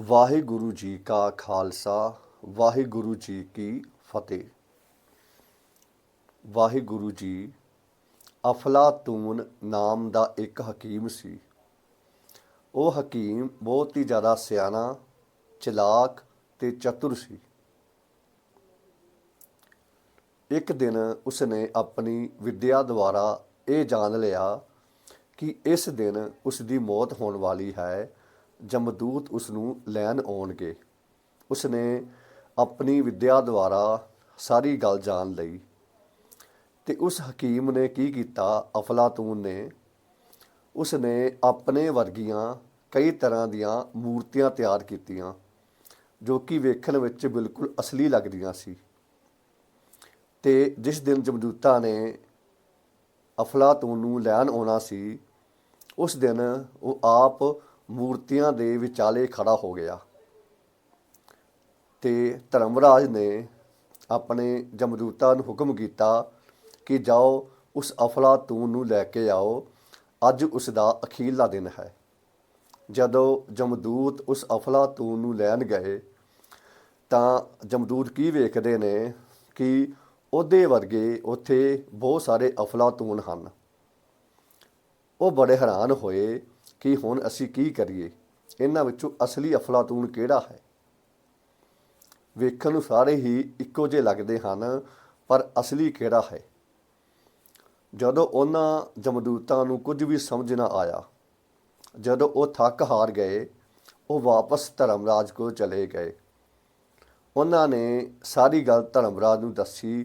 ਵਾਹਿਗੁਰੂ ਜੀ ਕਾ ਖਾਲਸਾ, ਵਾਹਿਗੁਰੂ ਜੀ ਕੀ ਫਤਿਹ। ਵਾਹਿਗੁਰੂ ਜੀ, ਅਫਲਾਤੂਨ ਨਾਮ ਦਾ ਇੱਕ ਹਕੀਮ ਸੀ। ਉਹ ਹਕੀਮ ਬਹੁਤ ਹੀ ਜ਼ਿਆਦਾ ਸਿਆਣਾ, ਚਲਾਕ ਤੇ ਚਤੁਰ ਸੀ। ਇੱਕ ਦਿਨ ਉਸਨੇ ਆਪਣੀ ਵਿੱਦਿਆ ਦੁਆਰਾ ਇਹ ਜਾਣ ਲਿਆ ਕਿ ਇਸ ਦਿਨ ਉਸ ਦੀ ਮੌਤ ਹੋਣ ਵਾਲੀ ਹੈ ਜਮਦੂਤ ਉਸ ਨੂੰ ਲੈਣ ਆਉਣਗੇ। ਉਸਨੇ ਆਪਣੀ ਵਿੱਦਿਆ ਦੁਆਰਾ ਸਾਰੀ ਗੱਲ ਜਾਣ ਲਈ ਤੇ ਉਸ ਹਕੀਮ ਨੇ ਕੀ ਕੀਤਾ? ਅਫਲਾਤੂਨ ਨੇ ਉਸਨੇ ਆਪਣੇ ਵਰਗੀਆਂ ਕਈ ਤਰ੍ਹਾਂ ਦੀਆਂ ਮੂਰਤੀਆਂ ਤਿਆਰ ਕੀਤੀਆਂ, ਜੋ ਕਿ ਵੇਖਣ ਵਿੱਚ ਬਿਲਕੁਲ ਅਸਲੀ ਲੱਗਦੀਆਂ ਸੀ। ਤੇ ਜਿਸ ਦਿਨ ਜਮਦੂਤਾ ਨੇ ਅਫਲਾਤੂਨ ਨੂੰ ਲੈਣ ਆਉਣਾ ਸੀ, ਉਸ ਦਿਨ ਉਹ ਆਪ ਮੂਰਤੀਆਂ ਦੇ ਵਿਚਾਲੇ ਖੜਾ ਹੋ ਗਿਆ ਤੇ ਧਰਮਰਾਜ ਨੇ ਆਪਣੇ ਜਮਦੂਤਾਂ ਨੂੰ ਹੁਕਮ ਕੀਤਾ ਕਿ ਜਾਓ, ਉਸ ਅਫਲਾਤੂਨ ਨੂੰ ਲੈ ਕੇ ਆਓ। ਅੱਜ ਉਸ ਦਾ ਅਖੀਰਲਾ ਦਿਨ ਹੈ। ਜਦੋਂ ਜਮਦੂਤ ਉਸ ਅਫਲਾਤੂਨ ਨੂੰ ਲੈਣ ਗਏ, ਤਾਂ ਜਮਦੂਤ ਕੀ ਵੇਖਦੇ ਨੇ ਕਿ ਉਹਦੇ ਵਰਗੇ ਉੱਥੇ ਬਹੁਤ ਸਾਰੇ ਅਫਲਾਤੂਨ ਹਨ। ਉਹ ਬੜੇ ਹੈਰਾਨ ਹੋਏ ਕਿ ਹੁਣ ਅਸੀਂ ਕੀ ਕਰੀਏ? ਇਹਨਾਂ ਵਿੱਚੋਂ ਅਸਲੀ ਅਫਲਾਤੂਨ ਕਿਹੜਾ ਹੈ? ਵੇਖਣ ਨੂੰ ਸਾਰੇ ਹੀ ਇੱਕੋ ਜਿਹੇ ਲੱਗਦੇ ਹਨ, ਪਰ ਅਸਲੀ ਕਿਹੜਾ ਹੈ? ਜਦੋਂ ਉਹਨਾਂ ਜਮਦੂਤਾਂ ਨੂੰ ਕੁਝ ਵੀ ਸਮਝ ਨਾ ਆਇਆ, ਜਦੋਂ ਉਹ ਥੱਕ ਹਾਰ ਗਏ, ਉਹ ਵਾਪਸ ਧਰਮਰਾਜ ਕੋਲ ਚਲੇ ਗਏ। ਉਹਨਾਂ ਨੇ ਸਾਰੀ ਗੱਲ ਧਰਮਰਾਜ ਨੂੰ ਦੱਸੀ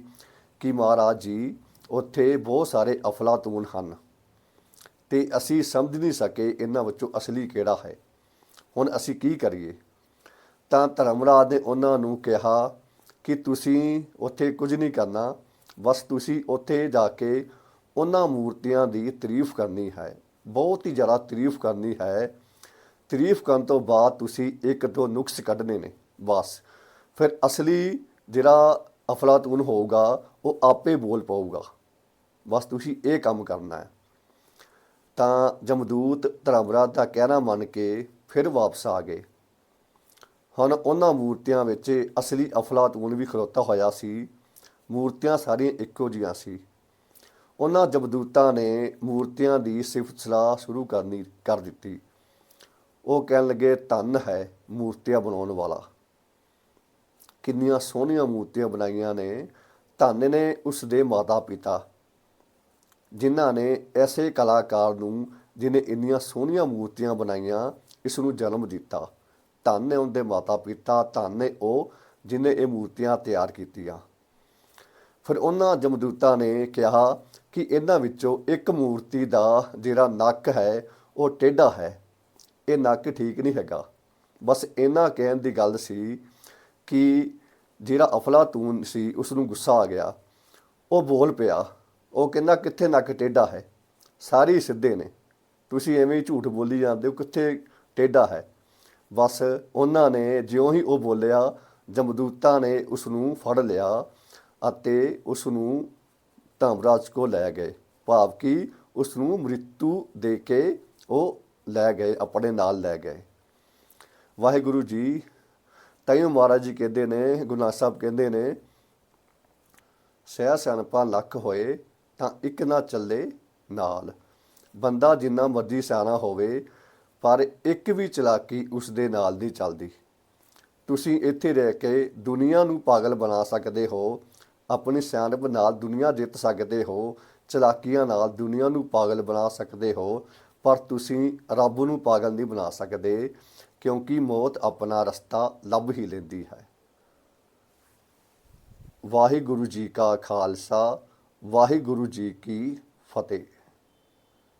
ਕਿ ਮਹਾਰਾਜ ਜੀ, ਉੱਥੇ ਬਹੁਤ ਸਾਰੇ ਅਫਲਾਤੂਨ ਹਨ। ਤੇ ਅਸੀਂ ਸਮਝ ਨਹੀਂ ਸਕੇ ਇਹਨਾਂ ਵਿੱਚੋਂ ਅਸਲੀ ਕਿਹੜਾ ਹੈ। ਹੁਣ ਅਸੀਂ ਕੀ ਕਰੀਏ? ਤਾਂ ਧਰਮਰਾਜ ਨੇ ਉਹਨਾਂ ਨੂੰ ਕਿਹਾ ਕਿ ਤੁਸੀਂ ਉੱਥੇ ਕੁਝ ਨਹੀਂ ਕਰਨਾ, ਬਸ ਤੁਸੀਂ ਉੱਥੇ ਜਾ ਕੇ ਉਹਨਾਂ ਮੂਰਤੀਆਂ ਦੀ ਤਾਰੀਫ ਕਰਨੀ ਹੈ। ਬਹੁਤ ਹੀ ਜ਼ਿਆਦਾ ਤਾਰੀਫ ਕਰਨੀ ਹੈ। ਤਾਰੀਫ ਕਰਨ ਤੋਂ ਬਾਅਦ ਤੁਸੀਂ ਇੱਕ ਦੋ ਨੁਕਸ ਕੱਢਨੇ ਨੇ, ਬਸ। ਫਿਰ ਅਸਲੀ ਜਿਹੜਾ ਅਫਲਾਤੂਨ ਹੋਊਗਾ, ਉਹ ਆਪੇ ਬੋਲ ਪਾਊਗਾ। ਬਸ ਤੁਸੀਂ ਇਹ ਕੰਮ ਕਰਨਾ ਹੈ। ਤਾਂ ਜਮਦੂਤ ਧਰਮਰਾਜ ਦਾ ਕਹਿਣਾ ਮੰਨ ਕੇ ਫਿਰ ਵਾਪਸ ਆ ਗਏ। ਹੁਣ ਉਹਨਾਂ ਮੂਰਤੀਆਂ ਵਿੱਚ ਅਸਲੀ ਅਫਲਾਤੂਨ ਵੀ ਖਲੋਤਾ ਹੋਇਆ ਸੀ। ਮੂਰਤੀਆਂ ਸਾਰੀਆਂ ਇੱਕੋ ਜੀਆਂ ਸੀ। ਉਹਨਾਂ ਜਮਦੂਤਾਂ ਨੇ ਮੂਰਤੀਆਂ ਦੀ ਸਿਫਤ ਸਲਾਹ ਸ਼ੁਰੂ ਕਰਨੀ, ਕਰ ਦਿੱਤੀ। ਉਹ ਕਹਿਣ ਲੱਗੇ, ਧੰਨ ਹੈ ਮੂਰਤੀਆਂ ਬਣਾਉਣ ਵਾਲਾ। ਕਿੰਨੀਆਂ ਸੋਹਣੀਆਂ ਮੂਰਤੀਆਂ ਬਣਾਈਆਂ ਨੇ। ਧੰਨ ਨੇ ਉਸ ਦੇ ਮਾਤਾ ਪਿਤਾ ਜਿਨ੍ਹਾਂ ਨੇ ਐਸੇ ਕਲਾਕਾਰ ਨੂੰ ਜਿਨੇ ਇੰਨੀਆਂ ਸੋਹਣੀਆਂ ਮੂਰਤੀਆਂ ਬਣਾਈਆਂ, ਇਸ ਨੂੰ ਜਨਮ ਦਿੱਤਾ। ਧੰਨ ਨੇ ਉਹਦੇ ਮਾਤਾ ਪਿਤਾ ਧੰਨ ਨੇ ਉਹ ਜਿਨੇ ਇਹ ਮੂਰਤੀਆਂ ਤਿਆਰ ਕੀਤੀਆਂ। ਫਿਰ ਉਹਨਾਂ ਜਮਦੂਤਾਂ ਨੇ ਕਿਹਾ ਕਿ ਇਹਨਾਂ ਵਿੱਚੋਂ ਇੱਕ ਮੂਰਤੀ ਦਾ ਜਿਹੜਾ ਨੱਕ ਹੈ, ਉਹ ਟੇਢਾ ਹੈ। ਇਹ ਨੱਕ ਠੀਕ ਨਹੀਂ ਹੈਗਾ। ਬਸ ਇਹਨਾਂ ਕਹਿਣ ਦੀ ਗੱਲ ਸੀ ਕਿ ਜਿਹੜਾ ਅਫਲਾਤੂਨ ਸੀ ਉਸ ਨੂੰ ਗੁੱਸਾ ਆ ਗਿਆ। ਉਹ ਬੋਲ ਪਿਆ ਉਹ ਕਹਿੰਦਾ, ਕਿੱਥੇ ਨੱਕ ਟੇਢਾ ਹੈ? ਸਾਰੇ ਹੀ ਸਿੱਧੇ ਨੇ। ਤੁਸੀਂ ਐਵੇਂ ਹੀ ਝੂਠ ਬੋਲੀ ਜਾਂਦੇ ਹੋ, ਕਿੱਥੇ ਟੇਢਾ ਹੈ? ਬਸ ਉਹਨਾਂ ਨੇ ਜਿਉਂ ਹੀ ਉਹ ਬੋਲਿਆ, ਜਮਦੂਤਾਂ ਨੇ ਉਸ ਨੂੰ ਫੜ ਲਿਆ ਅਤੇ ਉਸ ਨੂੰ ਧਰਮਰਾਜ ਕੋ ਲੈ ਗਏ। ਭਾਵ ਕਿ ਉਸ ਨੂੰ ਮ੍ਰਿਤੂ ਦੇ ਕੇ ਉਹ ਲੈ ਗਏ, ਆਪਣੇ ਨਾਲ ਲੈ ਗਏ। ਵਾਹਿਗੁਰੂ ਜੀ ਤੈਨੂੰ ਮਹਾਰਾਜ ਜੀ ਕਹਿੰਦੇ ਨੇ, ਗੁਰੂ ਨਾਨਕ ਸਾਹਿਬ ਕਹਿੰਦੇ ਨੇ ਸਹਿ ਸਿਆਣਪਾ ਲੱਖ ਹੋਏ ਤਾਂ ਇੱਕ ਨਾ ਚੱਲੇ ਨਾਲ। ਬੰਦਾ ਜਿੰਨਾ ਮਰਜ਼ੀ ਸਿਆਣਾ ਹੋਵੇ, ਪਰ ਇੱਕ ਵੀ ਚਲਾਕੀ ਉਸ ਦੇ ਨਾਲ ਨਹੀਂ ਚੱਲਦੀ। ਤੁਸੀਂ ਇੱਥੇ ਰਹਿ ਕੇ ਦੁਨੀਆ ਨੂੰ ਪਾਗਲ ਬਣਾ ਸਕਦੇ ਹੋ, ਆਪਣੀ ਸਿਆਣਪ ਨਾਲ ਦੁਨੀਆ ਜਿੱਤ ਸਕਦੇ ਹੋ, ਚਲਾਕੀਆਂ ਨਾਲ ਦੁਨੀਆ ਨੂੰ ਪਾਗਲ ਬਣਾ ਸਕਦੇ ਹੋ, ਪਰ ਤੁਸੀਂ ਰੱਬ ਨੂੰ ਪਾਗਲ ਨਹੀਂ ਬਣਾ ਸਕਦੇ, ਕਿਉਂਕਿ ਮੌਤ ਆਪਣਾ ਰਸਤਾ ਲੱਭ ਹੀ ਲੈਂਦੀ ਹੈ। ਵਾਹਿਗੁਰੂ ਜੀ ਕਾ ਖਾਲਸਾ ਵਾਹਿਗੁਰੂ ਜੀ ਕੀ ਫਤਿਹ।